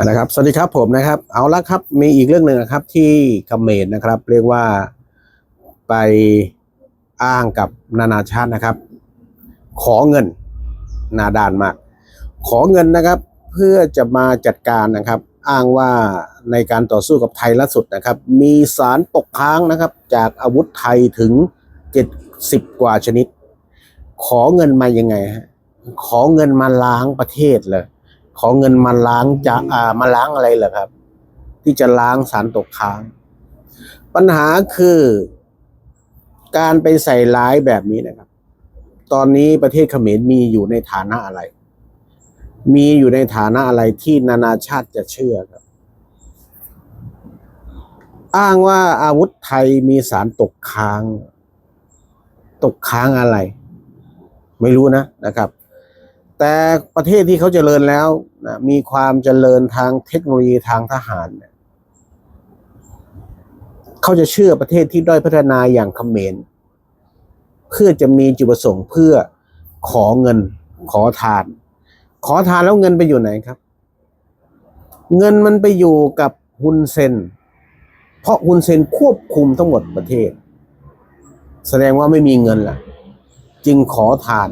นะครับ สวัสดีครับผมนะครับ เอาละครับ มีอีกเรื่องหนึ่งนะครับที่เขมรนะครับ เรียกว่าไปอ้างกับนานาชาตินะครับ ขอเงินนาดานมาก ขอเงินนะครับ เพื่อจะมาจัดการนะครับ อ้างว่าในการต่อสู้กับไทยล่าสุดนะครับ มีสารตกค้างนะครับ จากอาวุธไทยถึง 70 กว่าชนิด ขอเงินมายังไงฮะขอเงินมาล้างประเทศเลย ขอเงินมาล้างจะอ่ามาล้างอะไรเหรอครับ ที่จะล้างสารตกค้าง ปัญหาคือการไปใส่ร้ายแบบนี้นะครับ ตอนนี้ประเทศเขมรมีอยู่ในฐานะอะไร มีอยู่ในฐานะอะไรที่นานาชาติจะเชื่อครับ อ้างว่าอาวุธไทยมีสารตกค้าง ตกค้างอะไร ไม่รู้นะนะครับ แต่ประเทศที่เขาเจริญแล้วนะมีความเจริญทางเทคโนโลยีทางทหารเนี่ยเขาจะเชื่อประเทศที่ด้อยพัฒนาอย่างเขมรเพื่อจะมีจุดประสงค์เพื่อขอเงินขอทาน ขอทานแล้วเงินไปอยู่ไหนครับ เงินมันไปอยู่กับฮุนเซนเพราะฮุนเซนควบคุมทั้งหมดประเทศ แสดงว่าไม่มีเงินละจึงขอทาน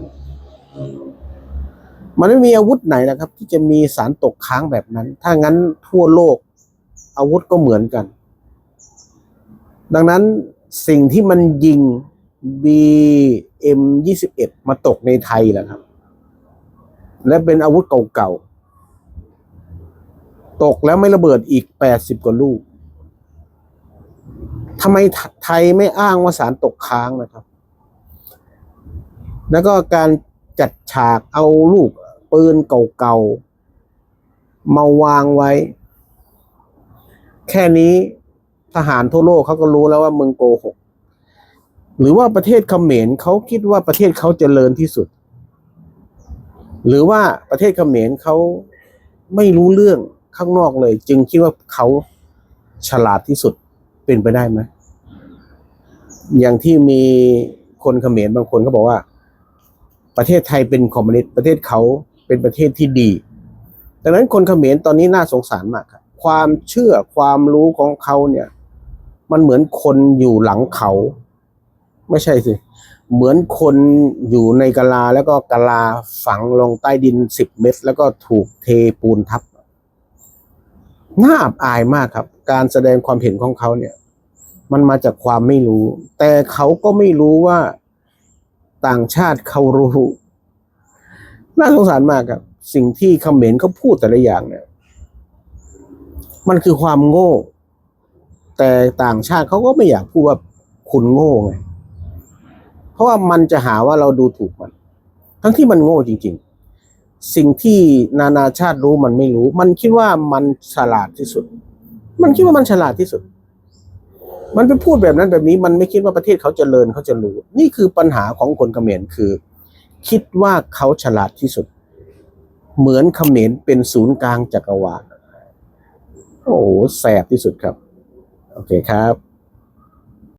มันไม่มีอาวุธไหนนะครับ ที่จะมีสารตกค้างแบบนั้น ถ้างั้นทั่วโลกอาวุธก็เหมือนกัน ดังนั้นสิ่งที่มันยิง BM21 มาตกในไทยแหละครับ และเป็นอาวุธเก่าๆ ตกแล้วไม่ระเบิดอีก 80 กว่าลูกทำไมไทยไม่อ้างว่าสารตกค้างนะครับ แล้วก็การจัดฉากเอาลูก ปืนเก่าๆ มาวางไว้ แค่นี้ทหารทั่วโลกเขาก็รู้แล้วว่ามึงโกหก หรือว่าประเทศเขมรเขาคิดว่าประเทศเขาเจริญที่สุด หรือว่าประเทศเขมรเขาไม่รู้เรื่องข้างนอกเลย จึงคิดว่าเขาฉลาดที่สุดเป็นไปได้ไหมอย่างที่มีคนเขมรบางคนก็บอกว่า ประเทศไทยเป็นคอมมิวนิสต์ประเทศเขา เป็นประเทศที่ดี ดังนั้นคนเขมรตอนนี้น่าสงสารมากครับความเชื่อความรู้ของเขาเนี่ย มันเหมือนคนอยู่หลังเขา ไม่ใช่สิ เหมือนคนอยู่ในกะลาแล้วก็กะลาฝังลงใต้ดินสิบเมตร แล้วก็ถูกเทปูนทับน่าอับอายมากครับ การแสดงความเห็นของเขาเนี่ย มันมาจากความไม่รู้ แต่เขาก็ไม่รู้ว่าต่างชาติเขารู้ น่าสงสารมากครับ สิ่งที่คอมเขมนเขาพูดแต่ละอย่างเนี่ย มันคือความโง่ แต่ต่างชาติเขาก็ไม่อยากพูดว่าคุณโง่ไง เพราะว่ามันจะหาว่าเราดูถูกมัน ทั้งที่มันโง่จริง ๆ สิ่งที่นานาชาติรู้มันไม่รู้ มันคิดว่ามันฉลาดที่สุด มันคิดว่ามันฉลาดที่สุด มันไปพูดแบบนั้นแบบนี้ มันไม่คิดว่าประเทศเขาจเจริญเขาจะรู้ นี่คือปัญหาของคนเขมรคือ คิดว่าเขาฉลาดที่สุด เหมือนเขมรเป็นศูนย์กลางจักรวาลโอ้โหแสบที่สุดครับ โอเคครับ